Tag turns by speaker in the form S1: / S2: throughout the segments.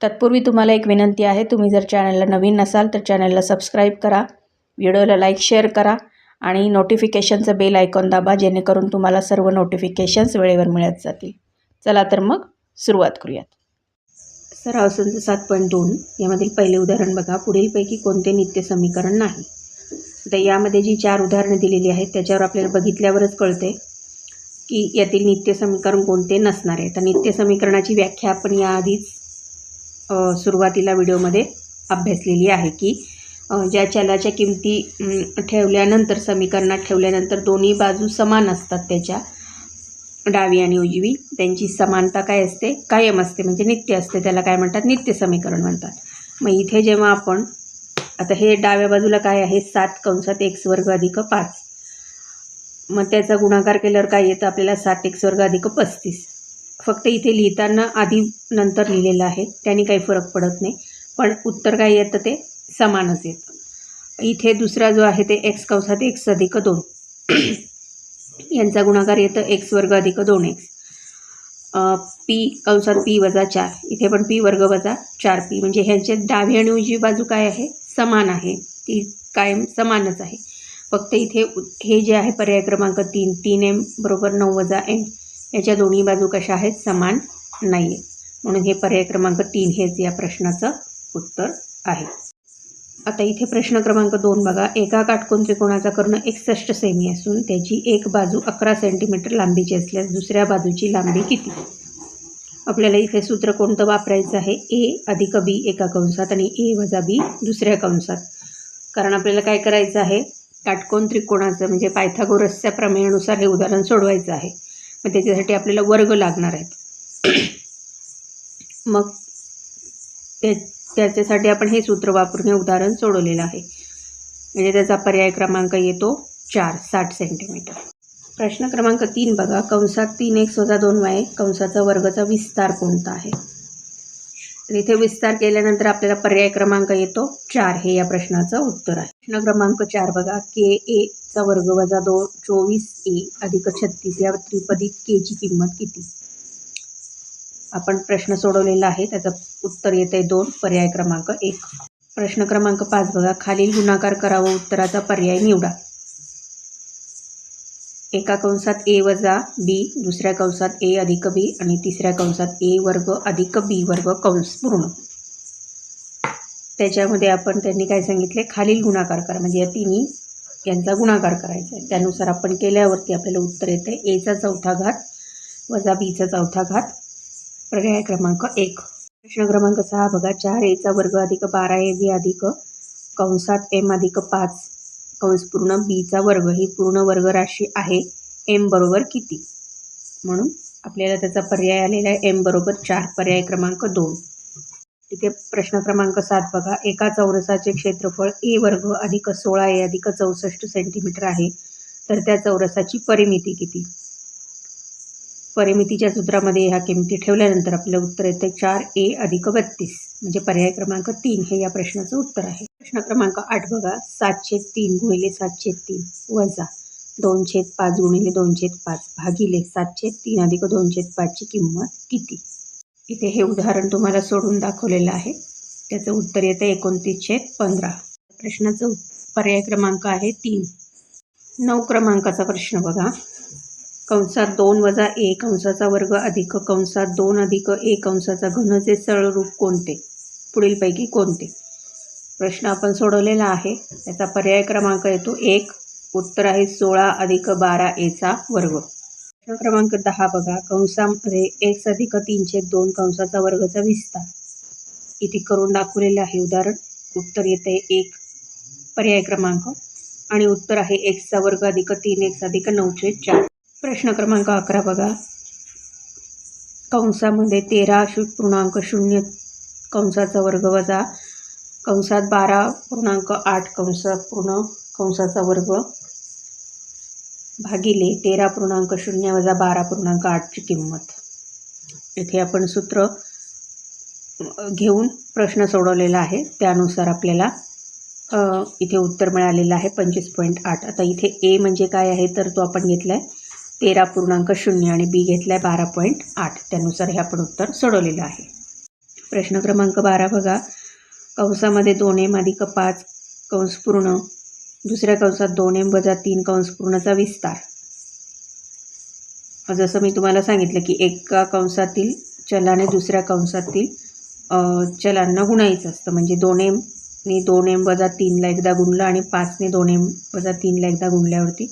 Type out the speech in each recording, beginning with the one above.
S1: तत्पूर्वी तुम्हाला एक विनंती आहे तुम्ही जर चॅनलला नवीन नसाल तर चॅनलला सबस्क्राईब करा व्हिडिओला लाईक शेअर करा आणि नोटिफिकेशनचं बेल आयकॉन दाबा जेणेकरून तुम्हाला सर्व नोटिफिकेशन्स वेळेवर मिळत जातील. चला तर मग सुरुवात करूयात. सराव संच सात पॉईंट दोन. यामधील पहिले उदाहरण बघा. पुढीलपैकी कोणते नित्य समीकरण नाही? तर यामध्ये जी चार उदाहरणं दिलेली आहेत त्याच्यावर आपल्याला बघितल्यावरच कळते की यातील नित्य समीकरण कोणते नसणार आहे. तर नित्य समीकरणाची व्याख्या आपण याआधीच सुरुवातीला व्हिडिओमध्ये अभ्यासलेली आहे की ज्या चलाच्या किमती ठेवल्यानंतर समीकरणात ठेवल्यानंतर दोन्ही बाजू समान असतात त्याच्या. डावी आणि उजवी त्यांची समानता काय असते? कायम असते म्हणजे नित्य असते. त्याला काय म्हणतात? नित्य समीकरण म्हणतात. मग इथे जेव्हा आपण आता हे डाव्या बाजूला काय आहे? सात कंसात एक्स वर्ग अधिक पाच. मग त्याचा गुणाकार केल्यावर काय येतं? आपल्याला सात एक्स वर्ग अधिक पस्तीस. फक्त इथे लिहिताना आधी नंतर लिहिलेलं आहे. त्याने काही फरक पडत नाही. पण उत्तर काय येतं ते समानच येतं. इथे दुसरा जो आहे ते एक्स कंसात एक्स अधिक दोन. यांचा गुणाकार येतं एक्स वर्ग अधिक दोन एक्स पी कंसात पी वजा चार. इथे पण पी वर्ग वजा चार पी म्हणजे ह्यांचे डावी आणि उजवी बाजू काय आहे? समान आहे. ती कायम समानच आहे. फक्त इथे हे जे आहे पर्याय क्रमांक तीन. तीन एम बरोबर नऊ वजा एम याच्या दोन्ही बाजू कशा आहेत? समान नाही आहे म्हणून हे पर्याय क्रमांक तीन हेच या प्रश्नाचं उत्तर आहे. आता इथे प्रश्न क्रमांक दोन बघा. एका काटकोन त्रिकोणाचा कर्ण एकसष्ट सेमी असून त्याची एक बाजू अकरा सेंटीमीटर लांबीची असल्यास दुसऱ्या बाजूची लांबी किती? आपल्याला इथे सूत्र कोणतं वापरायचं आहे? ए अधिक बी एका कंसात आणि ए वजा बी दुसऱ्या कंसात. कारण आपल्याला काय करायचं आहे? काटकोन त्रिकोणाचं म्हणजे पायथागोरसच्या प्रमेयानुसार हे उदाहरण सोडवायचं आहे. मग त्याच्यासाठी आपल्याला वर्ग लागणार आहेत. मग त्या त्याच्यासाठी आपण हे सूत्र वापरून हे उदाहरण सोडवलेलं आहे. म्हणजे त्याचा पर्याय क्रमांक येतो चार साठ सेंटीमीटर प्रश्न क्रमांक तीन बघा. कंसात तीन एक वजा दोन वाय. कंसाचा वर्गाचा विस्तार कोणता आहे? तर इथे विस्तार केल्यानंतर आपल्याला पर्याय क्रमांक येतो चार. हे या प्रश्नाचं उत्तर आहे. प्रश्न क्रमांक चार बघा. के ए चा वर्ग वजा दोन चोवीस ए अधिक छत्तीस या त्रिपदीत केची किंमत किती? आपण प्रश्न सोडवलेला आहे त्याचं उत्तर येत आहे दोन पर्याय क्रमांक एक. प्रश्न क्रमांक पाच बघा. खालील गुणाकार करा व उत्तराचा पर्याय निवडा. एका कंसात ए वजा बी दुसऱ्या कंसात ए अधिक बी आणि तिसऱ्या कंसात ए वर्ग अधिक बी वर्ग कंस पूर्ण. त्याच्यामध्ये आपण त्यांनी काय सांगितले? खालील गुणाकार करा. म्हणजे या तिन्ही यांचा गुणाकार करायचा आहे. त्यानुसार आपण केल्यावरती आपल्याला उत्तर येतं. आहे एचा चौथा घात वजा बीचा चौथा घात पर्याय क्रमांक एक. प्रश्न क्रमांक सहा बघा. चार एचा वर्ग अधिक बारा ए बी अधिक कंसात एम अधिक पाच कंस पूर्ण बीचा वर्ग. ही पूर्ण वर्ग राशी आहे. एम बरोबर किती? म्हणून आपल्याला त्याचा पर्याय आलेला आहे. एम बरोबर चार. पर्याय क्रमांक दोन. इथे प्रश्न क्रमांक सात बघा. एका चौरसाचे क्षेत्रफळ ए वर्ग अधिक सोळा ए अधिक चौसष्ट सेंटीमीटर आहे. तर त्या चौरसाची परिमिती किती? परिमितीच्या सूत्रामध्ये ह्या किमती ठेवल्यानंतर आपलं उत्तर येतं चार ए अधिक बत्तीस. म्हणजे पर्याय क्रमांक तीन हे या प्रश्नाचं उत्तर आहे. प्रश्न क्रमांक आठ बघा. सातशे तीन गुणिले सातशे तीन वजा दोनशे पाच गुणिले दोनशे पाच भागिले सातशे तीन अधिक दोनशे पाचची किंमत किती? इथे हे उदाहरण तुम्हाला सोडून दाखवलेलं आहे. त्याचं उत्तर येतं एकोणतीसशे पंधरा. प्रश्नाचं उत- पर्याय क्रमांक आहे तीन. नऊ क्रमांकाचा प्रश्न बघा. कंसात दोन वजा ए कंसाचा वर्ग अधिक कंसात दोन अधिक ए कंसाचा घनचे सरळ रूप कोणते पुढीलपैकी कोणते? प्रश्न आपण सोडवलेला आहे. त्याचा पर्याय क्रमांक येतो एक. उत्तर आहे सोळा अधिक बारा एचा वर्ग. प्रश्न क्रमांक दहा बघा. कंसामध्ये एक्स अधिक तीनशे दोन कंसाचा वर्गाचा विस्तार इथे करून दाखवलेलं आहे उदाहरण. उत्तर येते एक. पर्याय क्रमांक. आणि उत्तर आहे एक्सचा वर्ग अधिक तीन एक्स अधिक नऊशे चार. प्रश्न क्रमांक अकरा बघा. कंसामध्ये तेरा शू पूर्णांक शून्य कंसाचा वर्ग वजा कंसात बारा पूर्णांक आठ कंस पूर्ण कंसाचा वर्ग. भागिले तेरा पूर्णांक शून्य वजा बारा पूर्णांक आठची किंमत. इथे आपण सूत्र घेऊन प्रश्न सोडवलेला आहे. त्यानुसार आपल्याला इथे उत्तर मिळालेलं आहे पंचवीस पॉईंट आठ. आता इथे ए म्हणजे काय आहे तर तो आपण घेतला आहे तेरा पूर्णांक शून्य आणि बी घेतला आहे बारा पॉईंट आठ. त्यानुसार हे आपण उत्तर सोडवलेलं आहे. प्रश्न क्रमांक बारा बघा. कंसामध्ये दोन एम अधिक पाच कंस पूर्ण दुसऱ्या कंसात दोन एम वजा तीन कंस पूर्णचा विस्तार. जसं मी तुम्हाला सांगितलं की एका कंसातील चलाने दुसऱ्या कंसातील चलांना गुणायचं असतं. म्हणजे दोन एमने दोन एम वजा तीनला एकदा गुणलं आणि पाचने दोन एम वजा तीनला एकदा गुणल्यावरती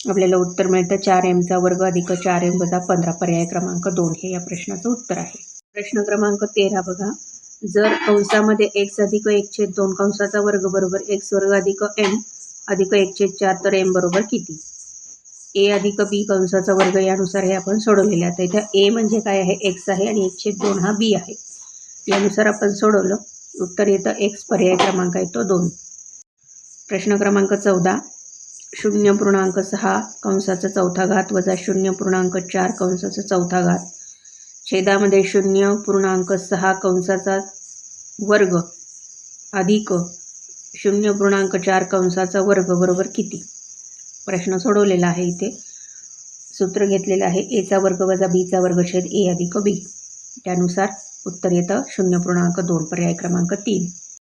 S1: आपल्याला उत्तर मिळतं चार एमचा वर्ग अधिक चार एम वजा पंधरा पर्याय क्रमांक दोन हे या प्रश्नाचं उत्तर आहे. प्रश्न क्रमांक तेरा बघा. जर कंसामध्ये एक्स अधिक एक दोन कंसाचा वर्ग बरोबर एक्स वर्ग अधिक एम अधिक एक चार तर एम बरोबर किती? ए अधिक बी कंसाचा वर्ग यानुसार हे आपण सोडवलेले आता इथं ए म्हणजे काय आहे? एक्स आहे आणि एकशे दोन हा बी आहे. यानुसार आपण सोडवलं. उत्तर येतं एक्स पर्याय क्रमांक आहे तो दोन. प्रश्न क्रमांक चौदा. शून्य पूर्णांक सहा कंसाचा चौथा घात वजा शून्य पूर्णांक चार कंसाचा चौथा घात. छेदामध्ये शून्य पूर्णांक सहा कंसाचा वर्ग अधिक शून्य पूर्णांक चार कंसाचा वर्ग बरोबर किती? प्रश्न सोडवलेला आहे इथे. सूत्र घेतलेलं आहे एचा वर्ग वजा बीचा वर्ग छेद ए अधिक बी त्यानुसार उत्तर येतं शून्य पूर्णांक दोन पर्याय क्रमांक तीन.